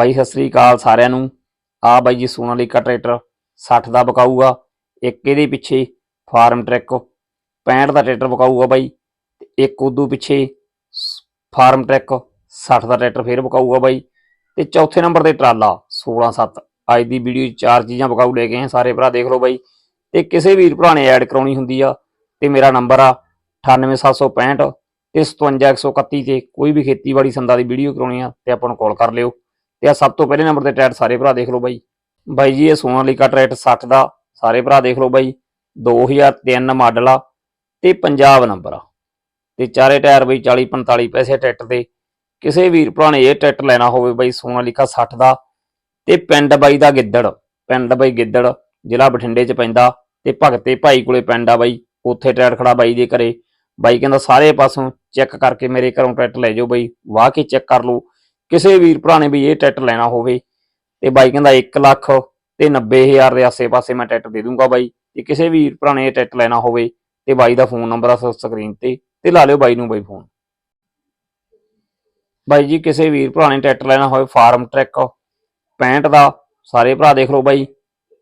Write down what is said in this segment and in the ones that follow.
ਬਾਈ, ਸਤਿ ਸ੍ਰੀ ਅਕਾਲ ਸਾਰਿਆਂ ਨੂੰ। ਆ ਬਾਈ ਜੀ ਸੋਨਾਲੀਕਾ ਟਰੈਕਟਰ 60 ਦਾ ਬਕਾਊਗਾ ਇੱਕ ਇਹਦੇ ਪਿੱਛੇ ਫਾਰਮ ਟਰੈਕ 65 ਦਾ ਟਰੈਕਟਰ ਬਕਾਊਗਾ ਬਾਈ, ਤੇ ਇੱਕ ਉਦੋਂ ਪਿੱਛੇ ਸ- ਫਾਰਮ ਟਰੈਕ 60 ਦਾ ਟਰੈਕਟਰ ਫੇਰ ਬਕਾਊਗਾ ਬਾਈ, ਤੇ ਚੌਥੇ ਨੰਬਰ ਤੇ ਟਰਾਲਾ 16-7 ਅੱਜ ਦੀ ਵੀਡੀਓ 'ਚ ਚਾਰ ਚੀਜ਼ਾਂ ਬਕਾਊ ਲੈ ਕੇ ਆਏ ਸਾਰੇ ਭਰਾ, ਦੇਖ ਲਓ ਬਾਈ। ਤੇ ਕਿਸੇ ਵੀਰ ਭਰਾ ਨੇ ਐਡ ਕਰਾਉਣੀ ਹੁੰਦੀ ਆ, ਤੇ ਮੇਰਾ ਨੰਬਰ ਆ 98765 ਤੇ 57131 ਤੇ ਕੋਈ ਵੀ ਖੇਤੀਬਾੜੀ ਸੰਦਾਂ ਦੀ ਵੀਡੀਓ ਕਰਾਉਣੀ ਆ, ਤੇ ਆਪਾਂ ਨੂੰ ਕਾਲ ਕਰ ਲਿਓ। ਤੇ ਆ ਸਭ ਤੋਂ ਪਹਿਲੇ ਨੰਬਰ ਤੇ ਟਰੈਕਟਰ ਸਾਰੇ ਭਰਾ ਦੇਖ ਲਓ ਬਾਈ। ਬਾਈ ਜੀ, ਇਹ ਸੋਨਾ ਸੋਨਾਲੀਕਾ ਟਰੈਕਟਰ 60 ਦਾ, ਸਾਰੇ ਭਰਾ ਦੇਖ ਲਓ ਬਾਈ। 2003 ਮਾਡਲ ਆ ਤੇ ਪੰਜਾਬ ਨੰਬਰ ਆ। ਤੇ ਚਾਰੇ ਟਾਇਰ ਬਈ 40 45 ਪੈਸੇ ਟਰੈਕਟਰ ਦੇ। ਕਿਸੇ ਵੀਰ ਭਰਾ ਨੇ ਇਹ ਟਰੈਕਟਰ ਲੈਣਾ ਹੋਵੇ ਬਾਈ ਲਿਖਾ 60 ਦਾ। ਤੇ ਪਿੰਡ ਬਾਈ ਦਾ ਗਿੱਦੜ, ਪਿੰਡ ਬਾਈ ਗਿੱਦੜ, ਜ਼ਿਲ੍ਹਾ ਬਠਿੰਡੇ ਚ ਪੈਂਦਾ। ਤੇ ਭਗਤੇ ਭਾਈ ਕੋਲੇ ਪਿੰਡ ਆ ਬਾਈ, ਉੱਥੇ ਟਰੈਕਟਰ ਖੜਾ ਬਾਈ ਦੇ ਘਰੇ। ਬਾਈ ਕਹਿੰਦਾ, ਸਾਰੇ ਪਾਸੋਂ ਚੈੱਕ ਕਰਕੇ ਮੇਰੇ ਘਰੋਂ ਟਰੈਕਟਰ ਲੈ ਜਾਓ ਬਾਈ, ਵਾਹ ਕੇ ਚੈੱਕ ਕਰ ਲਓ। ਕਿਸੇ ਵੀਰ ਭਰਾ ਨੇ ਵੀ ਇਹ ਟਰੈਕਟਰ ਲੈਣਾ ਹੋਵੇ ਤੇ ਬਾਈ ਕਹਿੰਦਾ 1 ਲੱਖ ਤੇ 90000 ਦੇ ਆਸੇ-ਪਾਸੇ ਮੈਂ ਟਰੈਕਟਰ ਦੇ ਦੂੰਗਾ ਬਾਈ। ਤੇ ਕਿਸੇ ਵੀਰ ਭਰਾ ਨੇ ਇਹ ਟਰੈਕਟਰ ਲੈਣਾ ਹੋਵੇ ਤੇ ਬਾਈ ਦਾ ਫੋਨ ਨੰਬਰ ਆ ਸਕਰੀਨ ਤੇ ਤੇ ਲਾ ਲਿਓ ਬਾਈ ਨੂੰ ਬਾਈ ਫੋਨ। ਬਾਈ ਜੀ, ਕਿਸੇ ਵੀਰ ਭਰਾ ਨੇ ਟਰੈਕਟਰ ਲੈਣਾ ਹੋਵੇ, ਫਾਰਮ ਟਰੈਕ 65 ਦਾ, ਸਾਰੇ ਭਰਾ ਦੇਖ ਲਓ ਬਾਈ।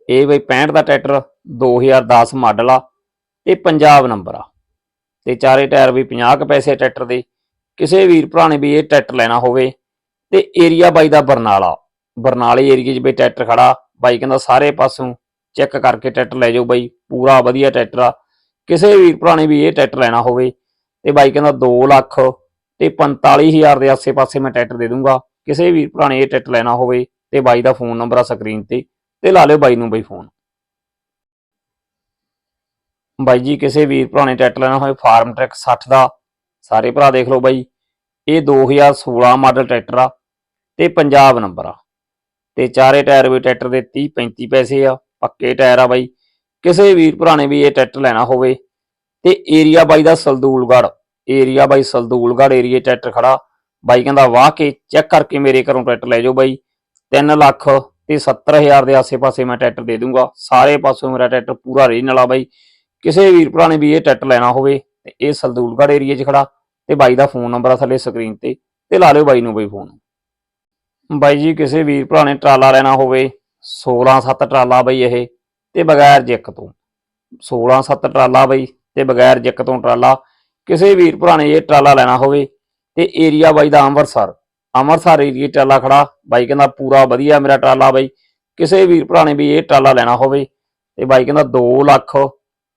ਇਹ ਬਾਈ 65 ਦਾ ਟਰੈਕਟਰ 2010 ਮਾਡਲ ਆ ਤੇ ਪੰਜਾਬ ਨੰਬਰ ਆ। ਤੇ ਚਾਰੇ ਟਾਇਰ ਵੀ 50 ਕੁ ਪੈਸੇ ਟਰੈਕਟਰ ਦੇ। ਕਿਸੇ ਵੀਰ ਭਰਾ ਨੇ ਵੀ ਇਹ ਟਰੈਕਟਰ ਲੈਣਾ ਹੋਵੇ ਤੇ ਏਰੀਆ ਬਾਈ ਦਾ ਬਰਨਾਲਾ। ਬਰਨਾਲੇ ਏਰੀਏ 'ਚ ਬਈ ਟਰੈਕਟਰ ਖੜਾ, ਬਾਈ ਕਹਿੰਦਾ ਸਾਰੇ ਪਾਸੋਂ ਚੈੱਕ ਕਰਕੇ ਟਰੈਕਟਰ ਲੈ ਜਾਓ ਬਾਈ, ਪੂਰਾ ਵਧੀਆ ਟਰੈਕਟਰ ਆ। ਕਿਸੇ ਵੀਰ ਭਰਾ ਨੇ ਵੀ ਇਹ ਟਰੈਕਟਰ ਲੈਣਾ ਹੋਵੇ ਤੇ ਬਾਈ ਕਹਿੰਦਾ 2 ਲੱਖ ਤੇ 45000 ਦੇ ਆਸੇ-ਪਾਸੇ ਮੈਂ ਟਰੈਕਟਰ ਦੇ ਦੂੰਗਾ। ਕਿਸੇ ਵੀਰ ਭਰਾ ਨੇ ਇਹ ਟਰੈਕਟਰ ਲੈਣਾ ਹੋਵੇ ਤੇ ਬਾਈ ਦਾ ਫੋਨ ਨੰਬਰ ਆ ਸਕਰੀਨ ਤੇ ਤੇ ਲਾ ਲਿਓ ਬਾਈ ਨੂੰ ਬਾਈ ਫੋਨ ਬਾਈ ਜੀ, ਕਿਸੇ ਵੀਰ ਭਰਾ ਨੇ ਟਰੈਕਟਰ ਲੈਣਾ ਹੋਵੇ, ਫਾਰਮ ਟਰੈਕ 60 ਦਾ, ਸਾਰੇ ਭਰਾ ਦੇਖ ਲਓ ਬਾਈ। ਇਹ 2016 ਮਾਡਲ ਟਰੈਕਟਰ ਆ। ਤੇ ਪੰਜਾਬ ਨੰਬਰ ਆ। ਤੇ ਚਾਰੇ ਟਾਇਰ ਵੀ ਟਰੈਕਟਰ ਦੇ 30 35 ਪੈਸੇ ਆ, ਪੱਕੇ ਟਾਇਰ ਆ ਬਾਈ। ਕਿਸੇ ਵੀਰ ਭਰਾ ਨੇ ਵੀ ਇਹ ਟਰੈਕਟਰ ਲੈਣਾ ਹੋਵੇ ਤੇ ਏਰੀਆ ਬਾਈ ਦਾ ਸਲਦੂਲਗੜ ਏਰੀਆ ਬਾਈ ਸਲਦੂਲਗੜ ਏਰੀਏ ਟਰੈਕਟਰ ਖੜਾ। ਬਾਈ ਕਹਿੰਦਾ, ਵਾਹ ਕੇ ਚੈੱਕ ਕਰਕੇ ਮੇਰੇ ਘਰੋਂ ਟਰੈਕਟਰ ਲੈ ਜਾਓ ਬਾਈ। 3 ਲੱਖ ਤੇ 70000 ਦੇ ਆਸੇ-ਪਾਸੇ ਮੈਂ ਟਰੈਕਟਰ ਦੇ ਦੂੰਗਾ। ਸਾਰੇ ਪਾਸੋਂ ਮੇਰਾ ਟਰੈਕਟਰ ਪੂਰਾ ਰੀਨ ਵਾਲਾ ਬਾਈ। ਕਿਸੇ ਵੀਰ ਭਰਾ ਨੇ ਵੀ ਇਹ ਟਰੈਕਟਰ ਲੈਣਾ ਹੋਵੇ ਤੇ ਇਹ ਸਲਦੂਲਗੜ ਏਰੀਏ 'ਚ ਖੜਾ ਤੇ ਬਾਈ ਦਾ ਫੋਨ ਨੰਬਰ ਆ ਥੱਲੇ ਸਕਰੀਨ ਤੇ ਤੇ ਲਾ ਲਿਓ ਬਾਈ ਨੂੰ ਬਾਈ ਫੋਨ ਬਾਈ ਜੀ, ਕਿਸੇ ਵੀਰ ਭਰਾ ਨੇ ਟਰਾਲਾ ਲੈਣਾ ਹੋਵੇ 16-7 ਟਰਾਲਾ ਬਈ ਇਹ, ਤੇ ਬਗੈਰ ਜਿੱਕ ਤੋਂ। 16-7 ਟਰਾਲਾ ਬਈ, ਤੇ ਬਗੈਰ ਜਿੱਕ ਤੋਂ ਟਰਾਲਾ। ਕਿਸੇ ਵੀਰ ਭਰਾ ਨੇ ਇਹ ਟਰਾਲਾ ਲੈਣਾ ਹੋਵੇ, ਤੇ ਏਰੀਆ ਬਾਈ ਦਾ ਅੰਮ੍ਰਿਤਸਰ। ਅੰਮ੍ਰਿਤਸਰ ਏਰੀਏ ਟਰਾਲਾ ਖੜਾ, ਬਾਈ ਕਹਿੰਦਾ ਪੂਰਾ ਵਧੀਆ ਮੇਰਾ ਟਰਾਲਾ ਬਾਈ। ਕਿਸੇ ਵੀਰ ਭਰਾ ਨੇ ਵੀ ਇਹ ਟਰਾਲਾ ਲੈਣਾ ਹੋਵੇ, ਤੇ ਬਾਈ ਕਹਿੰਦਾ 2 ਲੱਖ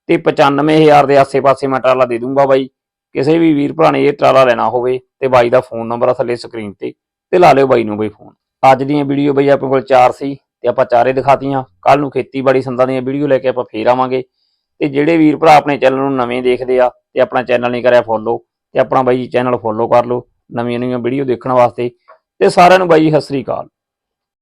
ਤੇ 95000 ਦੇ ਆਸੇ-ਪਾਸੇ ਮੈਂ ਟਰਾਲਾ ਦੇ ਦੂੰਗਾ ਬਾਈ। ਕਿਸੇ ਵੀ ਵੀਰ ਭਰਾ ਨੇ ਇਹ ਟਰਾਲਾ ਲੈਣਾ ਹੋਵੇ, ਤੇ ਬਾਈ ਦਾ ਫੋਨ ਨੰਬਰ ਆ ਥੱਲੇ ਸਕਰੀਨ ਤੇ। ਤੇ ਲਾ ਲਿਓ ਬਾਈ ਨੂੰ ਬਾਈ ਫੋਨ ਅੱਜ ਦੀਆਂ ਵੀਡੀਓ ਬਈ ਆਪਣੇ ਕੋਲ ਚਾਰ ਸੀ ਤੇ ਆਪਾਂ ਚਾਰੇ ਦਿਖਾਤੀਆਂ। ਕੱਲ ਨੂੰ ਖੇਤੀਬਾੜੀ ਸੰਦਾਂ ਦੀਆਂ ਵੀਡੀਓ ਲੈ ਕੇ ਆਪਾਂ ਫੇਰ ਆਵਾਂਗੇ। ਤੇ ਜਿਹੜੇ ਵੀਰ ਭਰਾ ਆਪਣੇ ਚੈਨਲ ਨੂੰ ਨਵੇਂ ਦੇਖਦੇ ਆ ਤੇ ਆਪਣਾ ਚੈਨਲ ਨਹੀਂ ਕਰਿਆ ਫੋਲੋ ਤੇ ਆਪਣਾ ਬਾਈ ਚੈਨਲ ਫੋਲੋ ਕਰ ਲਓ ਨਵੀਆਂ ਨਵੀਆਂ ਵੀਡੀਓ ਦੇਖਣ ਵਾਸਤੇ। ਤੇ ਸਾਰਿਆਂ ਨੂੰ ਬਾਈ ਸਤਿ ਸ੍ਰੀ ਅਕਾਲ।